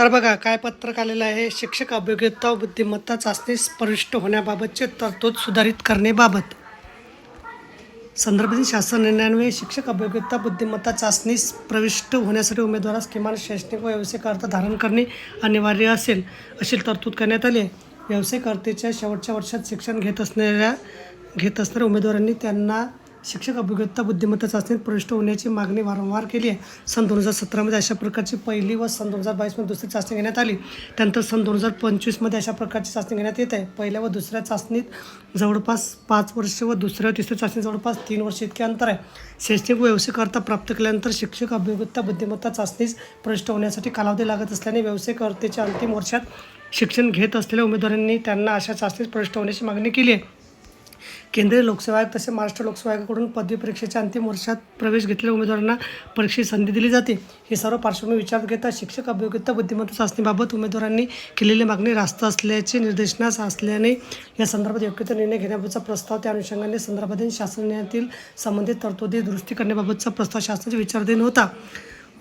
तर बघा काय पत्रक आलेलं आहे शिक्षक अभियोग्यता व बुद्धिमत्ता चाचणी स्पष्ट होण्याबाबतचे तरतूद सुधारित करण्याबाबत. संदर्भातील शासन निर्णयान्वये शिक्षक अभियोग्यता बुद्धिमत्ता चाचणीस प्रविष्ट होण्यासाठी उमेदवारास किमान शैक्षणिक व व्यावसायिक अर्थ धारण करणे अनिवार्य असेल अशी तरतूद करण्यात आली आहे. व्यावसायिक शेवटच्या वर्षात शिक्षण घेत असणाऱ्या घेत असणाऱ्या उमेदवारांनी त्यांना शिक्षक अभिगत्ता बुद्धिमत्ता चाचणीत प्रविष्ट होण्याची मागणी वारंवार केली आहे. सन दोन हजार सतरामध्ये अशा प्रकारची पहिली व सन दोन हजार बावीसमध्ये दुसरी चाचणी घेण्यात आली. त्यानंतर सन दोन हजार पंचवीसमध्ये अशा प्रकारची चाचणी घेण्यात येत आहे. पहिल्या व दुसऱ्या चाचणीत जवळपास पाच वर्ष व दुसऱ्या व तिसऱ्या चाचणीत जवळपास तीन वर्ष इतके अंतर आहे. शैक्षणिक व प्राप्त केल्यानंतर शिक्षक अभिगत्ता बुद्धिमत्ता चाचणीस प्रविष्ट होण्यासाठी कालावधी लागत असल्याने व्यवसायकर्तेच्या अंतिम वर्षात शिक्षण घेत असलेल्या उमेदवारांनी त्यांना अशा चाचणीत प्रविष्ट होण्याची मागणी केली आहे. केंद्रीय लोकसेवा आयोग तसेच महाराष्ट्र लोकसेवा आयोगाकडून पदवी परीक्षेच्या अंतिम वर्षात प्रवेश घेतलेल्या उमेदवारांना परीक्षेची संधी दिली जाते. हे सर्व पार्श्वभूमी विचारात घेता शिक्षक अभियोग्यता बुद्धिमत्ता चाचणीबाबत उमेदवारांनी केलेली मागणी रास्त असल्याचे निर्देशनास असल्याने या संदर्भात योग्य तो निर्णय घेण्याबाबतचा प्रस्ताव त्या अनुषंगाने संदर्भातील शासनातील संबंधित तरतुदी दुरुस्ती करण्याबाबतचा प्रस्ताव शासनाच्या विचाराधीन होता.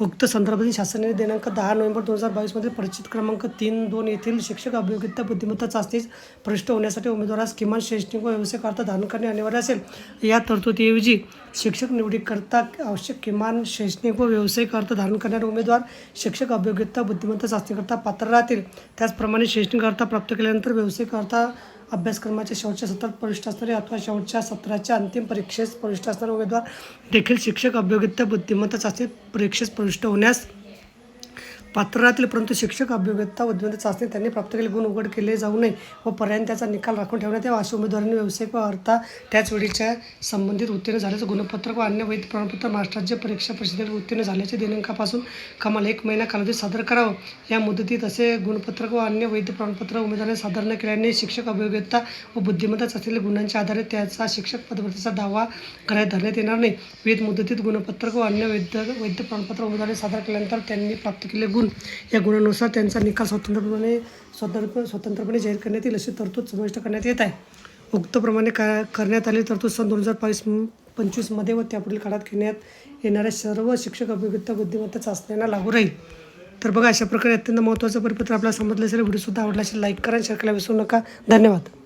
उक्त संदर्भातील शासनाने दिनांक दहा नोव्हेंबर दोन हजार बावीसमध्ये परिचित क्रमांक तीन दोन येथील शिक्षक अभियोगिता बुद्धिमत्ता चाचणीस प्रविष्ट होण्यासाठी उमेदवारास किमान शैक्षणिक व व्यावसायिक अर्थ धारण करणे अनिवार्य असेल. या तरतुदीऐवजी शिक्षक निवडीकरता आवश्यक किमान शैक्षणिक व व्यावसायिक अर्थ धारण करणारे उमेदवार शिक्षक अभियोगिता बुद्धिमत्ता चाचणीकरता पात्र राहतील. त्याचप्रमाणे शैक्षणिक अर्थ प्राप्त केल्यानंतर व्यावसायिक अर्थ अभ्यासक्रमाच्या शेवटच्या सत्रात प्रविष्ट असणारे अथवा शेवटच्या सत्राच्या अंतिम परीक्षेस प्रविष्ट असणारे उमेदवार देखील शिक्षक अभियोग्यता बुद्धिमत्ता चाचणीत परीक्षेस प्रविष्ट होण्यास पात्रातील परंतु शिक्षक अभियोग्यता बुद्धिमत्ता चाचणी त्यांनी प्राप्त केले गुण उघड केले जाऊ नये व पर्यायी त्याचा निकाल राखून ठेवण्यात यावा अशा उमेदवारांनी व्यावसायिक व अर्था त्याच वेळीच्या संबंधित उत्तीर्ण झाल्याचं गुणपत्रक व अन्य वैध प्रमाणपत्र महाराष्ट्राज्य परीक्षा परिषदेत उत्तीर्ण झाल्याच्या दिनांकापासून कमाल एक महिना कालावधीत सादर करावं. या मुदतीत असे गुणपत्रक व अन्य वैध प्रमाणपत्र उमेदवारांनी सादर न केल्याने शिक्षक अभिव्यक्ता व बुद्धिमत्ता चाचणीतील गुणांच्या आधारे त्याचा शिक्षक पदभरतीचा दावा करण्यात धरण्यात येणार नाही. विविध मुदतीत गुणपत्रक व अन्य वैध वैध प्रमाणपत्र उमेदवारांनी सादर केल्यानंतर त्यांनी प्राप्त केलेले गुण या गुणानुसार त्यांचा निकाल स्वतंत्रपणे स्वतंत्र स्वतंत्रपणे जाहीर करण्यात येईल अशी तरतूद समाविष्ट करण्यात येत आहे. उक्तप्रमाणे का करण्यात आलेली तरतूद सन दोन हजार बावीस पंचवीसमध्ये व त्यापुढील काळात घेण्यात येणाऱ्या सर्व शिक्षक अभियोग्यता बुद्धिमत्ता चाचण्यांना लागू राहील. तर बघा अशा प्रकारे अत्यंत महत्त्वाचं परिपत्र आपल्याला समजलं असेल. व्हिडिओसुद्धा आवडला असेल लाईक करा शेअर करायला विसरू नका. धन्यवाद.